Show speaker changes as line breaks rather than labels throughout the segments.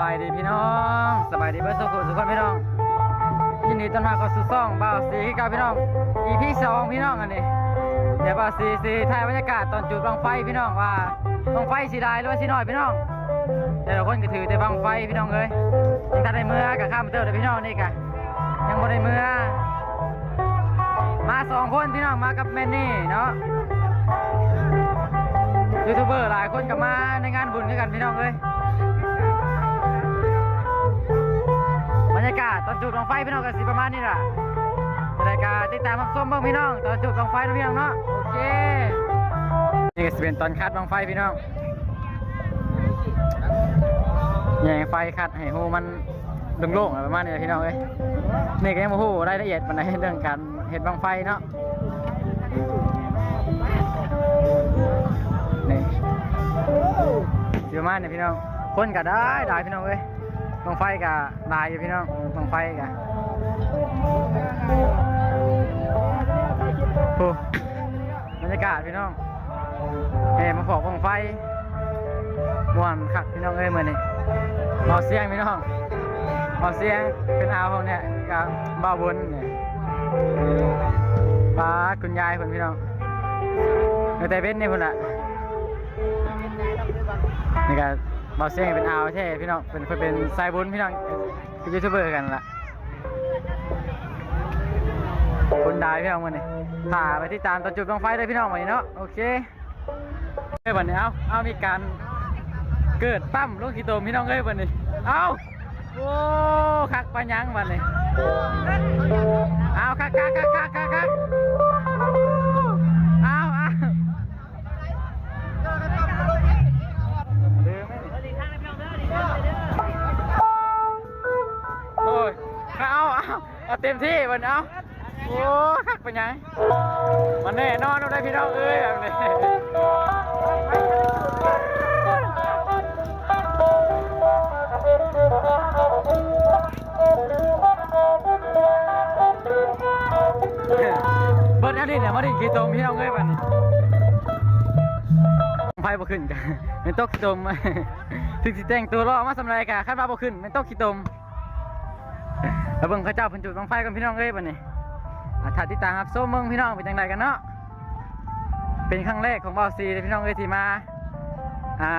บายดีพี่น้องสบายดีเพื่อนสุขสุขคนพี่น้องยินดีต้อนรับเข้าสู่ซ่องบ่าวสีกับพี่น้อง EP สองพี่น้องอันนี้เดี๋ยวบ่าวสีสีถ่ายบรรยากาศตอนจุดบังไฟพี่น้องว่าบังไฟสีได้หรือว่าสีน้อยพี่น้องแต่ละคนก็ถือแต่บังไฟพี่น้องเอ้ยยังทันได้เมื่อกับข้ามเตอร์เลยพี่น้องนี่กะยังบ่ได้เมื่อมาสองคนพี่น้องมากับแม่นี่เนาะยูทูบเบอร์หลายคนก็มาในงานบุญด้วยกันพี่น้องเอ้ย รยากาศตอนจุดบังไฟพี่น้องกันสิประมาณนี้ล่ะรายการติดตามรับชมเบ้างพี่น้อง ตอนจุดบังไฟนะพี่น้องเนาะโอเคนี่ก็สิเป็นตอนคัดบังไฟพี่น้องแยงไฟคัดให้หูมันโล่งๆอะไรประมาณนี้แหละพี่น้องเอ้ยนี่ก็ยังบ่ฮู้รายละเอียดปานใดเรื่องการเฮ็ดบังไฟเนาะนี่สิประมาณนี้พี่น้องคนก็ได้ได้พี่น้องเอ้ย บังไฟกับลายอยู่พี่น้องบังไฟกับโอ้บรรยากาศพี่น้องเฮ้มาขอกบังไฟม่วนคักพี่น้องเอ้ยมือนี่เบาเสียงพี่น้องเบาเสียงเป็นอาของเนี่ยกับเบาบนเนี่ยป้าคุณยายคนพี่น้องแต่เป็นนี่คนละนี่ก็ เบาเสียงเป็นอาวใช่พี่น้องเป็นเป็นสายบุญพี่น้องเป็นยูทูบเบอร์กันละคนได้พี่น้องวันนี้ถ่าไปที่ตามตอนจุดบังไฟเลยพี่น้องวันนี้เนาะโอเคเอ้ยวันนี้เอาเอามีการเกิดปั้มลูกขี้โตมพี่น้องเอ้ยวันนี้เอาโอ้คักปัญญังวันนี้เอาคักคักคักคักคัก เอาเต็มที่มันเอาโอ้คักเป็นยังมันแน่นอนเอาได้พี่น้องเอ้ยแบบนี้เบิดอันนี้เนี่ยมาดิกี่ตมพี่น้องเอ้ยแบบนี้ไฟบ่ขึ้นกันเป็นโต๊ะขี้ตมถึงสิแต่งตัวรอมาสำไรกะคาดว่าบ่ขึ้นเป็นโต๊ะขี้ตม แล้วเบิ่งเขาเจ้าพิ่นจุดบังไฟกันพี่น้องเอ้ยบัดนี้อะถ้าติดตาครับโซ่เมืองพี่น้องเป็นจังไดกันเนาะ เป็นครั้งแรกของบ่าวซีเลยพี่น้องเอ้ยที่มา อ่า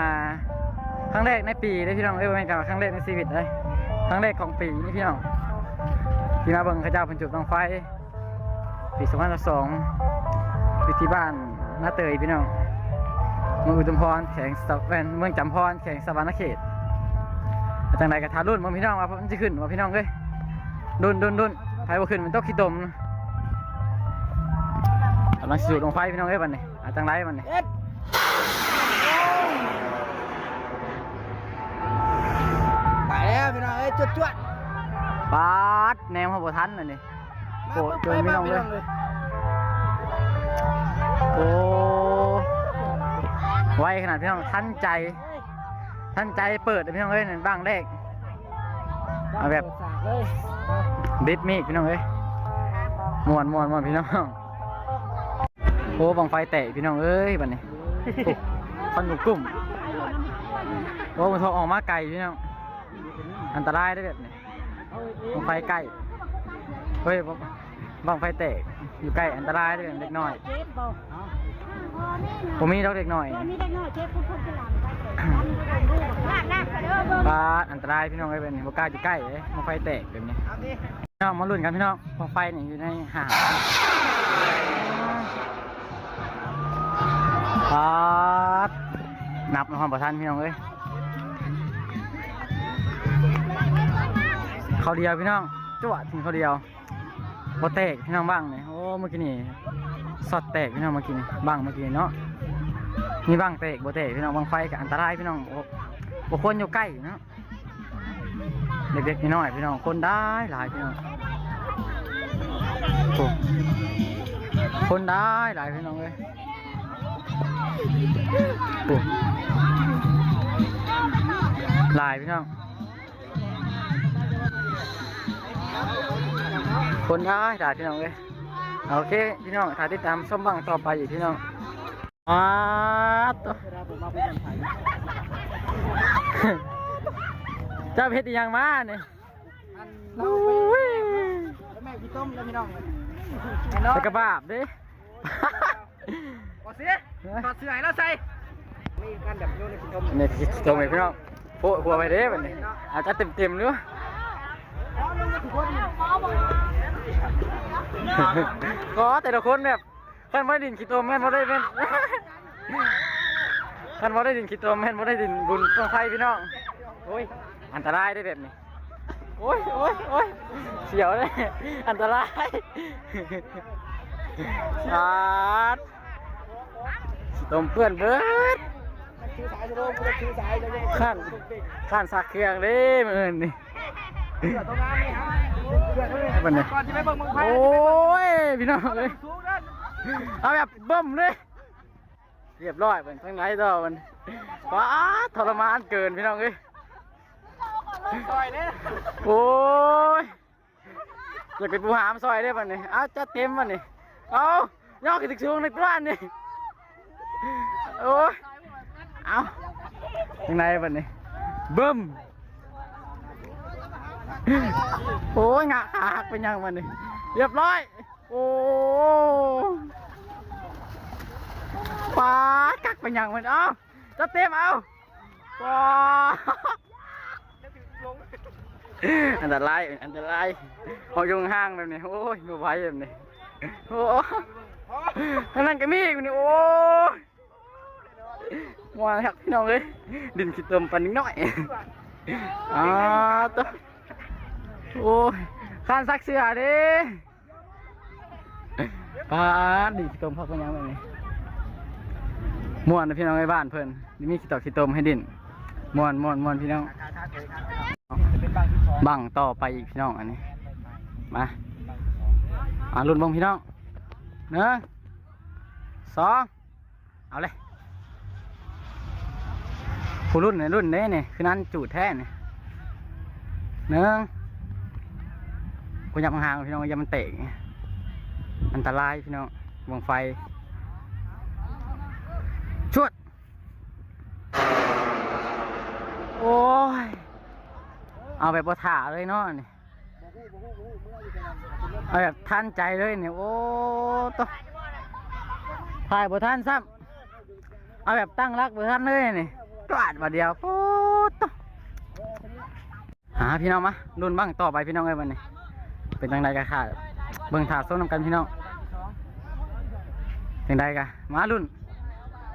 ครั้งแรกในปีเลยพี่น้องเอ้ยบ่แม่นกับครั้งแรกในชีวิตเลย ครั้งแรกของปีนี่พี่น้อง ที่มาเบิ่งเขาเจ้าพิ่นจุดบังไฟ ปี2022อยู่ที่บ้านนาเตยพี่น้องเมืองอุดมพรแขวงสะแวนเมืองจำพรแขวงสะวรรณเขตจังใดกับทารุ่นบ่พี่น้องว่ามันจะขึ้นว่าพี่น้องเอ้ย ดุนดุนดุนไฟบ่ขึ้นมันต้องขี้ตมกำลังสูดลงไฟพี่น้องเอ้ยบัดนี้อาจังไรบัดนี้
ไปแล้วพี่น้องเอ้ยจวดจวด
ปาดแนวเขาบ่ทันอันนี้โอ้เจอพี่น้องเลยโอ้ไวขนาดพี่น้องทันใจ ทันใจเปิดเลยพี่น้องเอ้ยนั่นบ้างเลขเอาแบบ
สาก เลย
บิดมีดพี่น้องเอ้ยมวนมวนมวนพี่น้องโอ้บังไฟแตะพี่น้องเอ้ยบัดนี้โอ้ฟันหนุกุ้มโอ้มันทองออกมาไกลพี่น้องอันตรายได้แบบนี้บังไฟใกล้เฮ้ยบังบังไฟแตกอยู่ใกล้อันตรายได้แบบเล็กน้อย
เจ็บบ่
ผมมีดอกเล็กน้อย
ตัวนี้ได้น้อยเจ็บพุ่งพุ่งจะหลังไปลูกลากลากกันเด้อเบิ่ง
ปาดอันตรายพี่น้องเอ้ยแบบนี้บ่กล้าอยู่ใกล้เลยบังไฟแตกแบบนี้
เอาดิ
พี่น้องมาลุ้นกันพี่น้องบังไฟนี่อยู่ในหาดปาดนับนความประทันพี่น้องเอ้ยเขาเดียวพี่น้องจวดถึงเขาเดียวบ่แตกพี่น้องบ้างเนี่ยโอ้เมื่อกี้นี่สอดแตกพี่น้องเมื่อกี้นี่บ้างเมื่อกี้เนาะ มีบางแตกบ่แตกพี่น้องบังไฟกับอันตรายพี่น้องบ่ควรอยู่ใกล้เนาะเด็กๆน้อยพี่น้องคนได้หลายพี่น้องคนได้หลายพี่น้องเอ้ยหลายพี่น้อง คนได้ด่ายพี่น้องเลยโอเคพี่น้องถ่ายติดตามส้มบังต่อไปอยู่พี่น้อง อ้าตัว
เวลาผมมาเป็นคนไทย
ใจเจ้าเพชรอีหยังมาเนี่ย
อัน
โอ้
เราไป
ย
แม่พี่ต้มแล้วพี่น้องไอ้น้อง
แต่กระบาบเด้
ขอเสียขอเสื้อให้เราใส่มีกันแบบโยนในพี่ต้ม
เนี่ยตรงไหนพี่น้องโปะหัวไปเด้บัดนี้อาจจะเต็มเต็มๆหรือวะก็แต่ละคนแบบท่านบ่ได้ดินขี้ตัวแม่นบ่ได้แม่น ท่านบ่ได้ดินขี้ตัวแม่นบ่ได้ดินบุญต้องไฟพี่น้องโอ้ยอันตรายได้แบบนี้โอ้ยโอ้ยโอ้ยเสียวเลยอันตรายสาดขี้ตมเปื้อนเบิด
ชื่อสายจะโดนกูจะชื่อสายจะโดน
ข้านข้านสักเครื่องเด้มื้อนี่
เสื้อตรงนั้นนี่ฮะเสื้อตรงนี้
บัดนี้
ก่อนที่ไปเบิ่งมึงไพ่
โอ้ยพี่น้องเอ้ย
สูงนั่น
เอาแบบเบิ่มเลย เรียบร้อยเป็นทั้งไหนต่อมันว้าทรมานเกินพี่น้องเอ้ย
ซอยเนี่ย
โอ้ยอยากเป็นผู้หามซอยได้ป่ะนี่เอาจะเต็มป่ะนี่เอาย่อขึ้นถึงสูงในตัวนี่โอ้ยเอาทั้งไหนป่ะนี่เบิ่มโอ้ยงะขาหักเป็นยังป่ะนี่เรียบร้อยโอ้ ปากักเป็นยังมันเอาจะเต็มเอาปาอันตรายอันตรายเอายงห้างแบบนี้โอ้ยไม่ไหวแบบนี้โอ้ท่างนั้นก็มีอีกนี่โอ้ยมาครับพี่น้องเลยดินขี้เติมปันนิดหน่อยอ่าตัวโอ้ยข้านซักเสื้อดิปาดินขี้เติมพักกันยังแบบนี้ ม่วนนะพี่น้องในบ้านเพิ่นนี่มีขี้ตอกขี้เติมให้ดินม่วนม่วนม่วนพี่น้อง
บัง
ต่อไปอีกพี่น้องอันนี้มาอ่ารุ่นบงพี่น้องหนึ่งสองเอาเลยผู้รุ่นเนี่ยรุ่นเนี้เนี่ยคือนั้นจูดแท้เนี่ยหนึ่งกูยับห่างพี่น้องอย่ามันเตะอันตรายพี่น้องวงไฟชวด โอ้ย เอาแบบบ่ถ่าเลยเนาะนี่เอาแบบทันใจเลยเนี่ยโอ้ตถ่ายบ่ทันซ้ำเอาแบบตั้งรักบ่ทันเลยนี่กวาดมาเดียวโอ้ตหาพี่น้องมารุ่นบ้างต่อไปพี่น้องเอ้ยวันนี้เป็นจังไดกันค่ะเบิ่งถาดส้มนำกันพี่น้องจังไดกันมารุ่น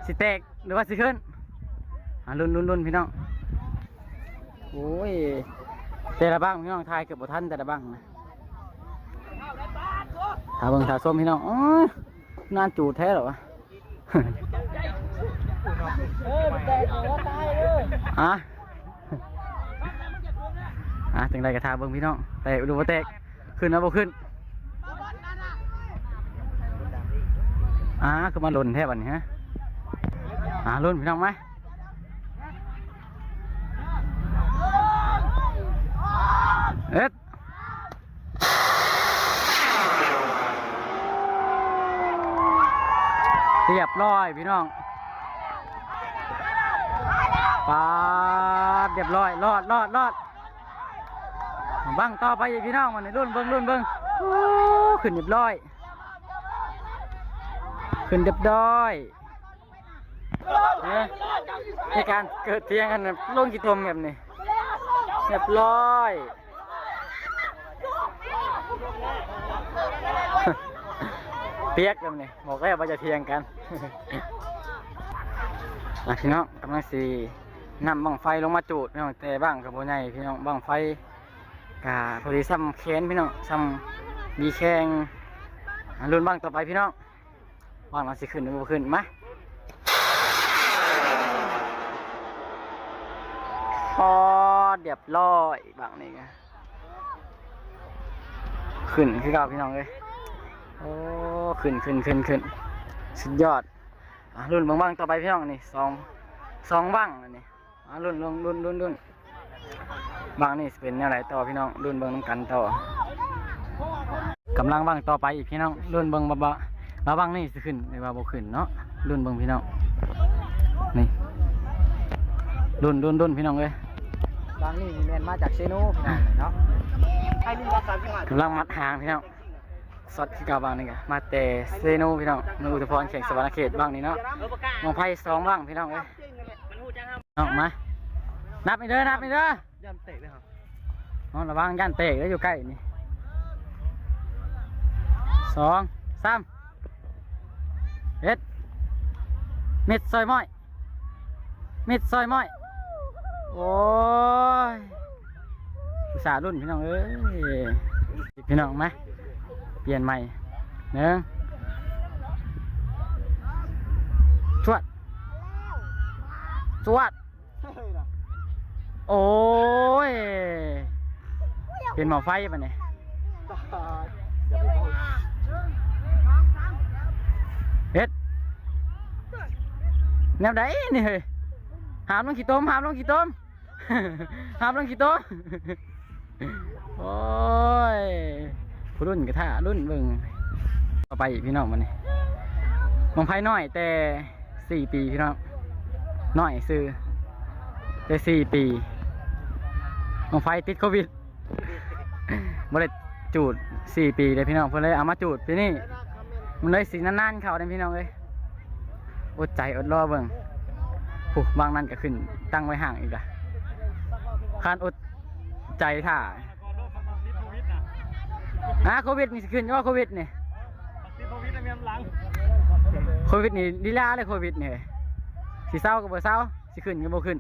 สิแตกหรือว่าสิขึ้นหารุ่นรุ่นรุ่นพี่น้องโอ้ย แต่ละบ้างพี่น้องทายเกือบบ่ทันแต่ละบ้างนะถาเบิ่งถาส้มพี่น้องอ๋อนานจูดแท้เหรอวะ
ออแตกหัวตายเลย
อะอะจังใดกระทาเบิ่งพี่น้องแตกดูว่าแตกขึ้นนะบ่ขึ้นอะคือมาหล่นแท้บัดนี้ฮะอะหล่นพี่น้องไหม เอ็ดเรียบร้อยพี่น้องปาดเรียบร้อยรอดรอดรอดบังต่อไปพี่น้องมันนี่รุ่นเบิ้งรุ่นเบิ้งขึ้นเรียบร้อย ขึ้นเรียบร้อยเนี่ยในการเกิดเทียงกันลงกี่ตมแบบนี้เรียบร้อย เปียกแบบนี้บอกแล้วว่าจะเทียงกันนะพี่น้องกำลังสีนำบังไฟลงมาจูดพี่น้องแต่บ้างกับโบใหญ่พี่น้องบังไฟกาพอดีซ้ำแขนพี่น้องซ้ำมีแข้งรุ่นบ้างต่อไปพี่น้องว่างมาสิขึ้นหรือบ่ขึ้นมาพอเรียบร้อยบางนี่ก็ขึ้นคือเก่าพี่น้องเลย โอ้ขึ้นขึ้นขึ้นขึ้นสุดยอดอะรุ่นบางบ้างต่อไปพี่น้องนี่สองสองบ้างอันนี้อะรุ่นรุ่นรุ่นรุ่นรุ่นบางนี่สิเป็นแนวไหนต่อพี่น้องรุ่นเบิ่งน้ำกันต่อกำลังบ้างต่อไปอีกพี่น้องรุ่นเบิ่งบ่บ่มาบ้างนี่สิขึ้นหรือว่าบ่ขึ้นเนาะรุ่นเบิ่งพี่น้องนี่รุ่นรุ่นรุ่นพี่น้องเอ้ย
บบางนี่มีแมนมาจากเซโนพี่น้องเนาะไอ้นี่ว่าสามสิบห้ากำ
ลังมัดหางพี่น้อง สดที่เก่าบางนี่กะมาแต่เซโนพี่น้องมืออุตพรแข่งสวรรณเขตบ้างนี่เนาะมองไพ่สองบ้างพี่น้องเอ้ยน้องมานับไปเด้อนับไปเด้อ
ยันเตะเลยครับ
น้องระวังย่านเตะแล้วอยู่ใกล้นี่สองสามเอ็ดมิดซอยม้อยมิดซอยม้อยโอ้ยอุตส่าห์รุ่นพี่น้องเอ้ยพี่น้องมา เปลี่ยนใหม่หนึ่งชวดชวด โอ้ย เป็นหมอไฟปะเนี่ยเฮ็ดแนวใดนี่เฮ้ยหามลงขี้ต้มหามลงขี้ต้มหามลงขี้ต้มโอ้ย ผู้รุ่นกระทะรุ่นเบิ่งต่อไปอีกพี่น้องมันนี่มองไฟน้อยแต่สี่ปีพี่น้องน้อยซื้อแต่สี่ปีมองไฟติดโควิดบ่ได้จูดสี่ปีเลยพี่น้องเพิ่นเลยเอามาจูดปีนี้มันเลยสีนานๆเขาเด้พี่น้องเอ้ยอดใจอดรอเบิ่งผูบางนั้นก็ขึ้นตั้งไว้ห่างอีกละคานอดใจท่า อะโควิดนี่สิขึ้นว่าโควิดนี่โควิดนี่ลีลาเลยโควิดนี่สิเศร้าก็บ่เศร้าสิขึ้นก็บ่ขึ้น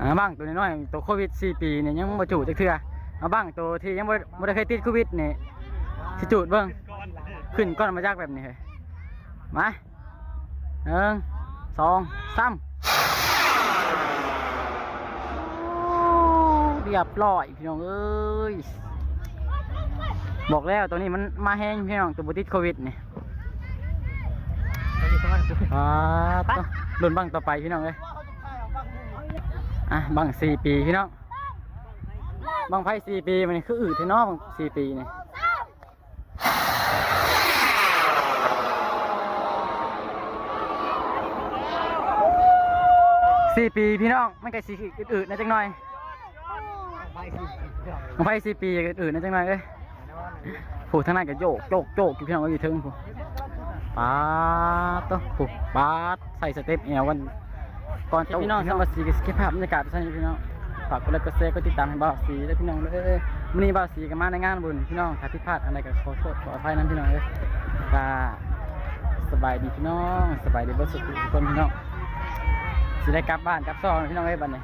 อ่าบ้างตัวน้อยๆตัวโควิด4ปีเนี่ยยังบ่จูดจักเทื่อเอาบ้างตัวที่ยังบ่บ่ได้เคยติดโควิดนี่สิจูดเบิ่งขึ้นก้อนมาจากแบบนี้เฮ้ยมาหนึ่งสองสามเรียบร้อยพี่น้องเอ้ยบอกแล้วตัวนี้มันมาแห้งพี่น้องตัวบ่ติดโควิดนี่อ่าต่อรุ่นบ้างต่อไปพี่น้องเอ้ยอะบังสี่ปีพี่น้องบังไพ่สี่ปีมันคืออืดที่น้องบังสี่ปีนี่สี่ปีพี่น้องมันก็สีอืดๆนะจังหน่อย
ไปสิพี่น้อง
บังไพ่สี่ปีอืดๆนะจังหน่อยเอ้ยผู้ทางนั้นก็โยกโยกโยกอยู่พี่น้องก็อยู่ถึงผูปาดตัวผูปาดใส่สเต็ปแอวกันก่อนจะพี่น้องสวัสดีกับสกิปภาพบรรยากาศท่านพี่น้องฝากกดไลค์กดแชร์กดติดตามให้บ่าวสีและพี่น้องเลยวันนี้บ่าวสีก็มาในงานบุญพี่น้องถ้าผิดพลาดอะไรก็ขอโทษขออภัยนั้นพี่น้องเลยก็สบายดีพี่น้อง สบายดีเบิดสุขทุกคนพี่น้องสิได้กลับบ้านกลับซองพี่น้องเอ้ยบัดนี้